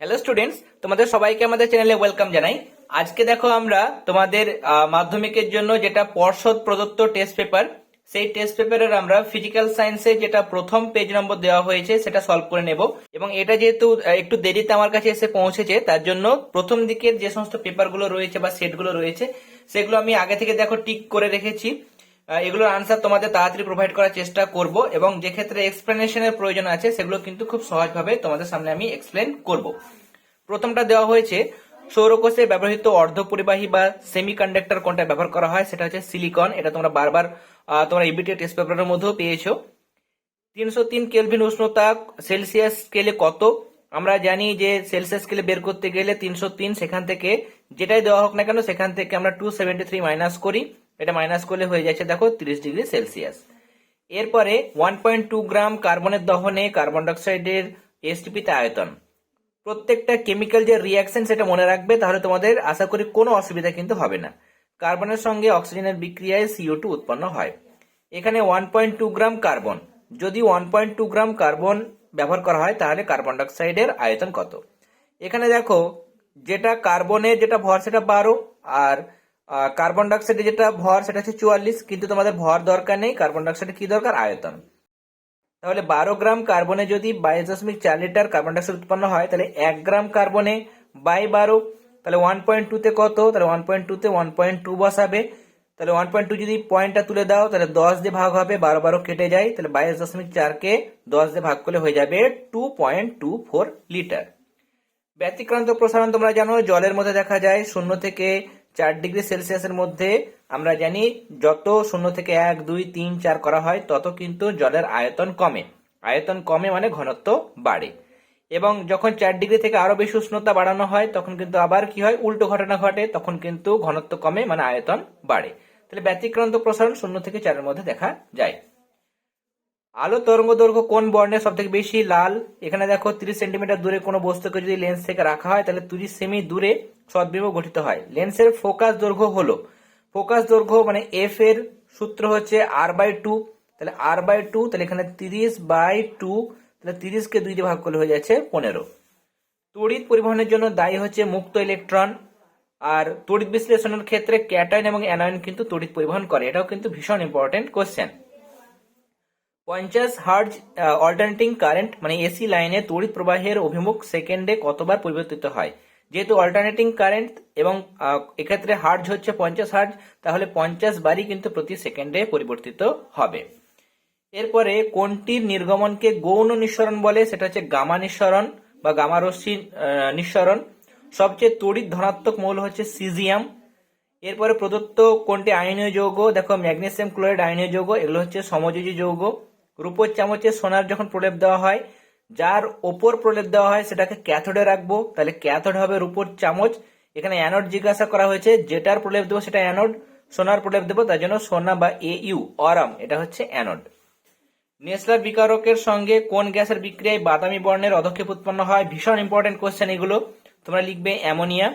Hello students তোমাদের সবাইকে আমাদের চ্যানেলে ওয়েলকাম জানাই। আজকে দেখো আমরা তোমাদের মাধ্যমিকের জন্য যেটা পর্ষদ প্রদত্ত টেস্ট পেপার সেই টেস্ট পেপারের আমরা ফিজিক্যাল সায়েন্সে যেটা প্রথম পেজ নম্বর দেওয়া হয়েছে, সেটা সলভ করে নেব। এবং এটা যেহেতু একটু দেরিতে আমার কাছে এসে পৌঁছেছে, তার জন্য প্রথম দিকের যে সমস্ত পেপারগুলো রয়েছে বা সেটগুলো রয়েছে, সেগুলো আমি আগে থেকে দেখো টিক করে রেখেছি। এগুলোর আনসার তোমাদের তাড়াতাড়ি প্রোভাইড করার চেষ্টা করব এবং যে ক্ষেত্রে এক্সপ্লেনেশনের প্রয়োজন আছে, সেগুলো কিন্তু খুব সহজভাবে তোমাদের সামনে আমি এক্সপ্লেন করব। প্রথমটা দেওয়া হয়েছে, সৌরকোষে ব্যবহৃত অর্ধপরিবাহী বা সেমিকন্ডাক্টর কোনটা ব্যবহার করা হয়, সেটা হচ্ছে সিলিকন এটা তোমরা বারবার তোমরা ইবিটি টেস্ট পেপারের মধ্যেও পেয়েছ। তিনশো তিন কেলভিন উষ্ণতা সেলসিয়াস স্কেলে কত? আমরা জানি যে সেলসিয়াস স্কেলে বের করতে গেলে তিনশো তিন সেখান থেকে যেটাই দেওয়া হোক না কেন, সেখান থেকে আমরা টু সেভেন্টি থ্রি মাইনাস করি। এটা মাইনাস করলে হয়ে যাচ্ছে দেখো তিরিশ ডিগ্রি সেলসিয়াস এরপরে ওয়ান পয়েন্ট টু গ্রাম কার্বনের দহনে কার্বন ডাইঅক্সাইডের এসটিপিতে আয়তন। প্রত্যেকটা কেমিক্যাল যে রিয়াকশন সেটা মনে রাখবে, তাহলে তোমাদের আশা করি কোনো অসুবিধা কিন্তু হবে না। কার্বনের সঙ্গে অক্সিজেনের বিক্রিয়ায় সিও টু উৎপন্ন হয়। এখানে one point two gram carbon যদি one point two gram carbon ব্যবহার করা হয়, তাহলে কার্বন ডাইঅক্সাইডের আয়তন কত? এখানে দেখো, যেটা কার্বনের যেটা ভর, সেটা বারো, আর কার্বন ডাইঅক্সাইডের যেটা ভর, সেটা হচ্ছে চুয়াল্লিশ, কিন্তু তোমাদের ভর দরকার নেই কার্বন ডাইঅক্সাইডের কি দরকার? আয়তন। তাহলে বারো গ্রাম কার্বনে যদি বাইশ দশমিক চার লিটার কার্বন ডাইঅক্সাইড উৎপন্ন হয়, তাহলে এক গ্রাম কার্বনে বাই বারো, তাহলে ওয়ান পয়েন্ট টুতে কত? তাহলে ওয়ান পয়েন্ট টুতে ওয়ান পয়েন্ট টু বসাবে। তাহলে ওয়ান পয়েন্ট টু যদি পয়েন্টটা তুলে দাও, তাহলে দশ দিয়ে ভাগ হবে, বারো বারো কেটে যায়, তাহলে বাইশ দশমিক চারকে দশ দিয়ে ভাগ করলে হয়ে যাবে two point two four litre. ব্যতিক্রান্ত প্রসারণ তোমরা জানো, জলের মধ্যে দেখা যায়, শূন্য থেকে চার ডিগ্রি সেলসিয়াসের মধ্যে আমরা জানি যত শূন্য থেকে এক, দুই, তিন, চার করা হয়, তত কিন্তু জলের আয়তন কমে। আয়তন কমে মানে ঘনত্ব বাড়ে। এবং যখন চার ডিগ্রি থেকে আরও বেশি উষ্ণতা বাড়ানো হয়, তখন কিন্তু আবার কি হয়? উল্টো ঘটনা ঘটে, তখন কিন্তু ঘনত্ব কমে মানে আয়তন বাড়ে। তাহলে ব্যতিক্রান্ত প্রসারণ শূন্য থেকে চারের মধ্যে দেখা যায়। আলো তরঙ্গ দৈর্ঘ্য কোন বর্ণের সব থেকে বেশি? লাল। এখানে দেখো তিরিশ সেন্টিমিটার দূরে কোনো বস্তুকে যদি লেন্স থেকে রাখা হয়, তাহলে তিরিশ সেমি দূরে সদ্বিম্ব গঠিত হয়। লেন্সের ফোকাস দৈর্ঘ্য হলো, ফোকাস দৈর্ঘ্য মানে এফ এর সূত্র হচ্ছে আর বাই টু তাহলে আর বাই টু তাহলে এখানে তিরিশ বাই টু তাহলে তিরিশকে দুই দিয়ে ভাগ করলে হয়ে যাচ্ছে পনেরো। তড়িৎ পরিবহনের জন্য দায়ী হচ্ছে মুক্ত ইলেকট্রন, আর তড়িৎ বিশ্লেষণের ক্ষেত্রে ক্যাটায়ন এবং অ্যানায়ন কিন্তু তড়িৎ পরিবহন করে। এটাও কিন্তু ভীষণ ইম্পর্টেন্ট কোশ্চেন পঞ্চাশ হার্জ অল্টারনেটিং কারেন্ট মানে এসি লাইনে তড়িৎ প্রবাহের অভিমুখ সেকেন্ডে কতবার পরিবর্তিত হয়? যেহেতু অল্টারনেটিং কারেন্ট এবং এক্ষেত্রে হার্জ হচ্ছে পঞ্চাশ হার্জ তাহলে পঞ্চাশ বারই কিন্তু প্রতি সেকেন্ডে পরিবর্তিত হবে। এরপরে কোনটির নির্গমনকে গৌণ নিঃসরণ বলে, সেটা হচ্ছে গামা নিঃসরণ বা গামা রশ্মি নিঃসরণ। সবচেয়ে তড়িৎ ধনাত্মক মৌল হচ্ছে সিজিয়াম এরপরে প্রদত্ত কোনটি আয়নীয় যৌগ? দেখো ম্যাগনেসিয়াম ক্লোরাইড আয়নীয় যৌগ, এগুলো হচ্ছে সমযোজী যৌগ। রূপোর চামচে সোনার যখন প্রলেপ দেওয়া হয় যার ওপর প্রলেপ দেওয়া হয় সেটাকে ক্যাথোডে রাখব। তাহলে ক্যাথোড হবে রূপোর চামচ। এখানে অ্যানোড জিজ্ঞাসা করা হয়েছে, যেটার প্রলেপ দেবো সেটা অ্যানোড, সোনার প্রলেপ দেবো, তার জন্য সোনা বা এ ইউ অরাম, এটা হচ্ছে অ্যানোড। নেসলার বিকারকের সঙ্গে কোন গ্যাসের বিক্রিয়ায় বাদামি বর্ণের অধক্ষেপ উৎপন্ন হয়? ভীষণ ইম্পর্টেন্ট কোশ্চেন এগুলো। তোমরা লিখবে অ্যামোনিয়া।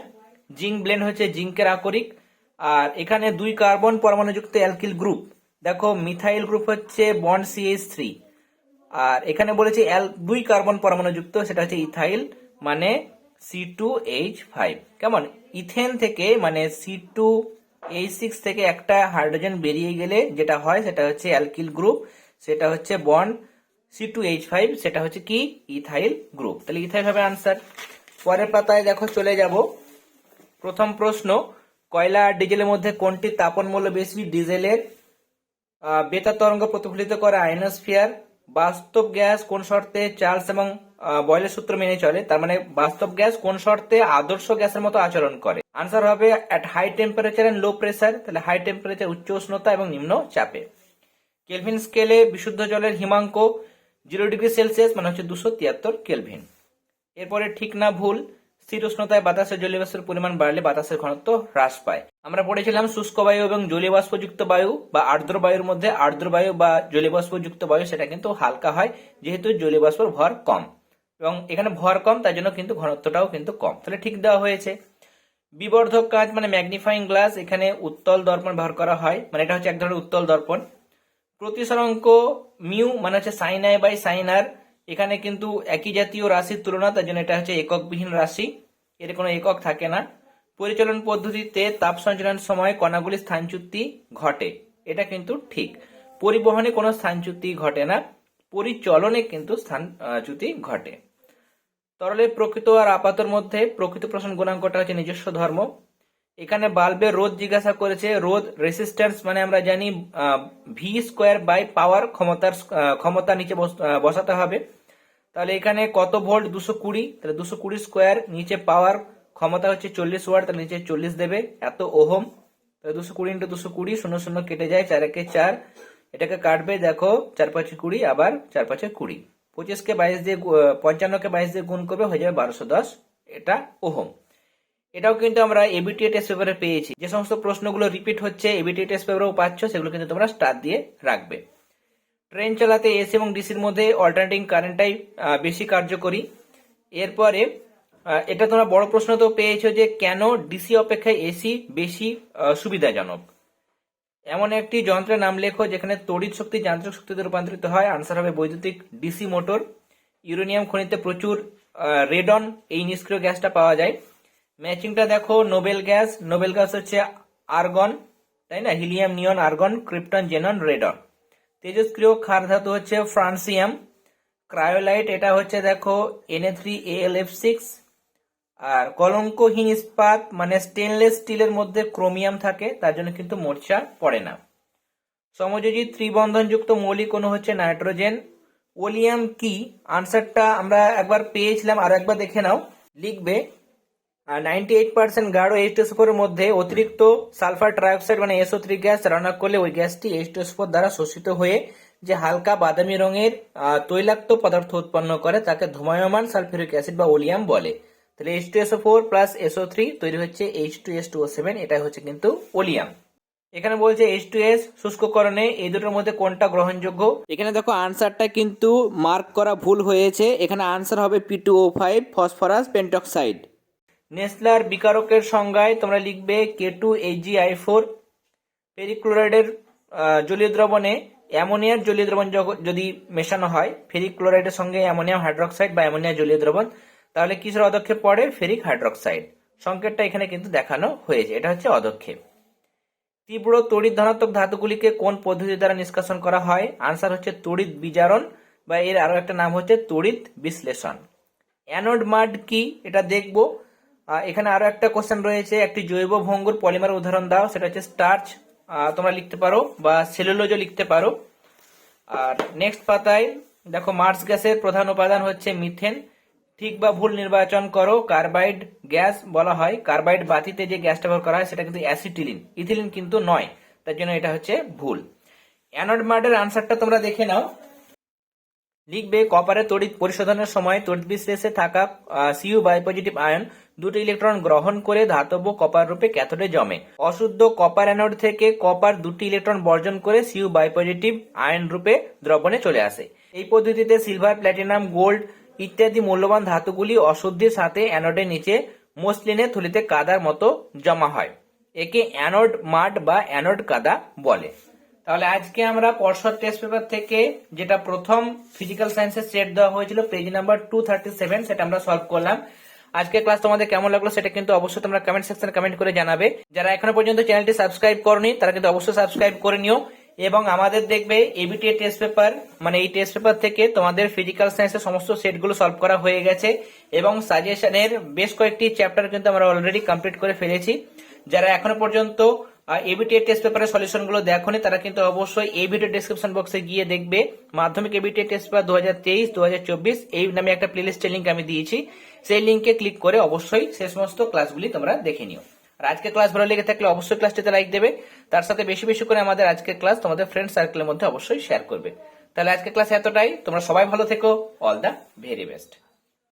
জিঙ্ক ব্লেন্ড হচ্ছে জিঙ্কের আকরিক। আর এখানে দুই কার্বন পরমাণুযুক্ত অ্যালকিল গ্রুপ। দেখো, মিথাইল গ্রুপ হচ্ছে বন্ড সিএইচ থ্রি। আর এখানে বলেছে অ্যাল দুই কার্বন পরমাণুযুক্ত সেটা হচ্ছে ইথাইল মানে সি টু এইচ ফাইভ কেমন? ইথেন থেকে মানে সি টু এইচ সিক্স থেকে একটা হাইড্রোজেন বেরিয়ে গেলে যেটা হয়, সেটা হচ্ছে অ্যালকিল গ্রুপ, সেটা হচ্ছে bond C two H five সেটা হচ্ছে কি? Ethyl group. তাহলে ইথাইল হবে আনসার। পরের পাতায় দেখো চলে যাব। প্রথম প্রশ্ন, কয়লা আর ডিজেলের মধ্যে কোনটি তাপন মূল্য বেশি? ডিজেলের বেতা তরঙ্গ প্রতিফলিত করে আইনোস্ফিয়ার। বাস্তব গ্যাস কোন শর্তে চার্লস এবং বয়লের সূত্র মেনে চলে, তার মানে বাস্তব গ্যাস কোন শর্তে আদর্শ গ্যাসের মতো আচরণ করে? আনসার হবে at high temperature and low pressure তাহলে হাই টেম্পারেচার উচ্চ উষ্ণতা এবং নিম্ন চাপে। কেলভিন স্কেলে বিশুদ্ধ জলের হিমাঙ্ক জিরো ডিগ্রি সেলসিয়াস মানে হচ্ছে দুশো তিয়াত্তর কেলভিন এরপরে ঠিক না ভুল স্থির উষ্ণতায় বাতাসের জলীয় বাষ্পের পরিমাণ বাড়লে বাতাসের ঘনত্ব হ্রাস পায়। আমরা পড়েছিলাম শুষ্ক বায়ু এবং জলীয় বাষ্পযুক্ত বায়ু বা আর্দ্র বায়ুর মধ্যে আর্দ্র বায়ু বা জলীয় বাষ্পযুক্ত বায়ু সেটা কিন্তু হালকা হয়, যেহেতু জলীয় বাষ্পর ভর কম। এবং এখানে ভর কম, তার জন্য কিন্তু ঘনত্বটাও কিন্তু কম। তাহলে ঠিক দেওয়া হয়েছে। বিবর্ধক কাজ মানে ম্যাগনিফাইং গ্লাস এখানে উত্তল দর্পণ ব্যবহার করা হয়। মানে এটা হচ্ছে এক ধরনের উত্তল দর্পণ। প্রতিসরাঙ্ক মিউ মানে হচ্ছে sine i by sine r এখানে কিন্তু একই জাতীয় রাশির তুলনা, তার জন্য এটা হচ্ছে এককবিহীন রাশি। এর কোনো একক থাকে না। পরিচালন পদ্ধতিতে তাপ সঞ্চালন সময় কণাগুলির স্থানচ্যুতি ঘটে। এটা কিন্তু ঠিক। পরিবহনে কোনো স্থানচ্যুতি ঘটে না। পরিচলনে কিন্তু স্থানচ্যুতি ঘটে। তরলের প্রকৃত আর আপাতর মধ্যে প্রকৃত প্রসারণ গুণাঙ্কটা হচ্ছে নিজস্ব ধর্ম। এখানে বাল্বের রোধ জিজ্ঞাসা করেছে, রোধ রেসিস্ট্যান্স মানে আমরা জানি ভি স্কোয়ার বাই পাওয়ার ক্ষমতার ক্ষমতা নিচে বস- বসাতে হবে। তাহলে এখানে কত ভোল্ট দুশো কুড়ি। তাহলে দুশো কুড়ি স্কোয়ার নিচে পাওয়ার ক্ষমতা হচ্ছে চল্লিশ ওয়াট তাহলে নিচে চল্লিশ দেবে। এত ওহম। তাহলে দুশো কুড়ি ইন্টু দুশো কুড়ি, শূন্য শূন্য কেটে যায় চার একে চার। এটাকে কাটবে, দেখো, চার পাঁচে কুড়ি, আবার চার পাঁচে কুড়ি। পঁচিশকে বাইশ দিয়ে পঞ্চান্নকে বাইশ দিয়ে গুণ করবে, হয়ে যাবে বারোশো দশ। এটা ওহম। এটাও কিন্তু আমরা এবিটিএ টেস্ট পেপারে পেয়েছি। যে সমস্ত প্রশ্নগুলো রিপিট হচ্ছে এবিটিএ টেস্ট পেপারেও পাচ্ছ, সেগুলো কিন্তু তোমরা স্টার দিয়ে রাখবে। ট্রেন চালাতে এসি এবং ডিসির মধ্যে অল্টারনেটিং কারেন্টটাই বেশি কার্যকরী। এরপরে এটা তোমরা বড় প্রশ্ন তো পেয়েছ যে কেন ডিসি অপেক্ষায় এসি বেশি সুবিধাজনক? এমন একটি যন্ত্রের নাম লেখো যেখানে তড়িৎ শক্তি যান্ত্রিক শক্তিতে রূপান্তরিত হয়। আনসার হবে বৈদ্যুতিক ডিসি মোটর ইউরেনিয়াম খনিতে প্রচুর রেডন এই নিষ্ক্রিয় গ্যাসটা পাওয়া যায়। ম্যাচিংটা দেখো, নোবেল গ্যাস। নোবেল গ্যাস হচ্ছে আর্গন, তাই না? Helium, neon, argon, krypton, xenon, radon. তেজস্ক্রিয় ক্ষার ধাতু হচ্ছে ফ্রান্সিয়াম। ক্রায়োলাইট, এটা হচ্ছে দেখো এনএ থ্রি এএলএফ সিক্স আর কলঙ্কহীন ইস্পাত মানে স্টেনলেস স্টিলের মধ্যে ক্রোমিয়াম থাকে, তার জন্য কিন্তু মোর্চা পড়ে না। সমযোজী ত্রিবন্ধনযুক্ত মৌলিক অণু হচ্ছে নাইট্রোজেন। ওলিয়াম কি? আনসারটা আমরা একবার পেয়েছিলাম, আর একবার দেখে নাও। লিখবে নাইনটি এইট পার্সেন্ট গাঢ় এইচ টু মধ্যে অতিরিক্ত সালফার ট্রাইঅক্সাইড মানে এসও থ্রি গ্যাস রান্না করলে ওই গ্যাসটি এইচ টু দ্বারা শোষিত হয়ে যে হালকা বাদামি রঙের তৈলাক্ত পদার্থ উৎপন্ন করে তাকে ধুমায়মান সালফিউরিক অ্যাসিড বা ওলিয়াম বলে। তাহলে H two SO four plus SO three তৈরি হচ্ছে H two S two O seven এটা হচ্ছে কিন্তু ওলিয়াম। এখানে বলছে এইচ টু এস শুষ্ককরণে এই দুটোর মধ্যে কোনটা গ্রহণযোগ্য? এখানে দেখো আনসারটা কিন্তু মার্ক করা ভুল হয়েছে। এখানে আনসার হবে P two O five phosphorus, pentoxide. Nessler বিকারকের সংজ্ঞায় তোমরা লিখবে K two HG I four ফেরিক্লোরাইডের জলীয় দ্রবণে অ্যামোনিয়ার জলীয় দ্রবণ যদি মেশানো হয় ফেরিক ক্লোরাইডের সঙ্গে অ্যামোনিয়াম হাইড্রোক্সাইড বা অ্যামোনিয়া জলীয় দ্রবণ, তাহলে কিসের অদক্ষেপ পড়ে? Ferric hydroxide. সংকেতটা এখানে কিন্তু দেখানো হয়েছে। এটা হচ্ছে অদক্ষেপ তীব্র তড়িৎ ধনাত্মক ধাতুগুলিকে কোন পদ্ধতি দ্বারা নিষ্কাশন করা হয়? আনসার হচ্ছে তড়িৎ বিজারণ বা এর আরও একটা নাম হচ্ছে তড়িৎ বিশ্লেষণ। অ্যানোড মাড কি? এটা দেখব। এখানে আরও একটা কোশ্চেন রয়েছে, একটি জৈব ভঙ্গুর পলিমার উদাহরণ দাও, সেটা হচ্ছে স্টার্চ তোমরা লিখতে পারো বা সেলুলোজও লিখতে পারো। আর নেক্সট পাতায়, দেখো মার্স গ্যাসের প্রধান উপাদান হচ্ছে মিথেন ঠিক বা ভুল নির্বাচন করো কার্বাইড গ্যাস বলা হয় কার্বাইড বাতিতে যে গ্যাসটা ব্যবহার করা হয়, সেটা কিন্তু অ্যাসিটিলিন ইথিলিন কিন্তু নয়, তার জন্য এটা হচ্ছে ভুল। অ্যানোড মার্ডের আনসারটা তোমরা দেখে নাও। লিখবে কপারের তড়িৎ পরিশোধনের সময় তড়িৎ বিশ্লেষে থাকা সিইউ বাই পজিটিভ আয়ন দুটি ইলেকট্রন গ্রহণ করে ধাতব কপার রূপে ক্যাথোডে জমে। অশুদ্ধ কপার অ্যানোড থেকে কপার দুটি ইলেকট্রন বর্জন করে সিউ বাই পজিটিভ আয়ন রূপে দ্রবণে চলে আসে। এই পদ্ধতিতে সিলভার, প্ল্যাটিনাম, গোল্ড ইত্যাদি মূল্যবান ধাতুগুলি অশুদ্ধির সাথে অ্যানোডের নিচে মসলিনের থলিতে কাদার মতো জমা হয়। একে অ্যানোড মাড বা অ্যানোড কাদা বলে। তাহলে আজকে আমরা পর্ষদ টেস্ট পেপার থেকে যেটা প্রথম ফিজিক্যাল সায়েন্সের সেট দেওয়া হয়েছিল page number two thirty seven সেটা আমরা সলভ করলাম। আজকে ক্লাস তোমাদের কেমন লাগল সেটা কিন্তু অবশ্যই তোমরা কমেন্ট সেকশনে কমেন্ট করে জানাবে। যারা এখনও পর্যন্ত চ্যানেলটি সাবস্ক্রাইব করনি, তারা কিন্তু অবশ্যই সাবস্ক্রাইব করে নিও। এবং আমাদের দেখবে এবিটি টেস্ট পেপার মানে এই টেস্ট পেপার থেকে তোমাদের ফিজিক্যাল সায়েন্সের সমস্ত সেটগুলো সলভ করা হয়ে গেছে। এবং সাজেশনের বেশ কয়েকটি চ্যাপ্টার কিন্তু আমরা অলরেডি কমপ্লিট করে ফেলেছি। যারা এখনও পর্যন্ত এবিটিএ টেস্ট পেপারের সলিউশনগুলো দেখোনি তারা কিন্তু অবশ্যই ভিডিও ডিসক্রিপশন বক্সে গিয়ে দেখবে। মাধ্যমিক এবিটিএ টেস্ট পেপার দু হাজার তেইশ দু হাজার চব্বিশ, এই নামে একটা প্লেলিস্টের লিঙ্ক আমি দিয়েছি। সেই লিঙ্কে ক্লিক করে অবশ্যই সে সমস্ত ক্লাসগুলি তোমরা দেখে নিও। আর আজকে ক্লাস ভালো লেগে থাকলে অবশ্যই ক্লাসটিতে লাইক দেবে। তার সাথে বেশি বেশি করে আমাদের আজকের ক্লাস তোমাদের ফ্রেন্ড সার্কেলের মধ্যে অবশ্যই শেয়ার করবে। তাহলে আজকে ক্লাস এতটাই। তোমরা সবাই ভালো থেকো। All the very best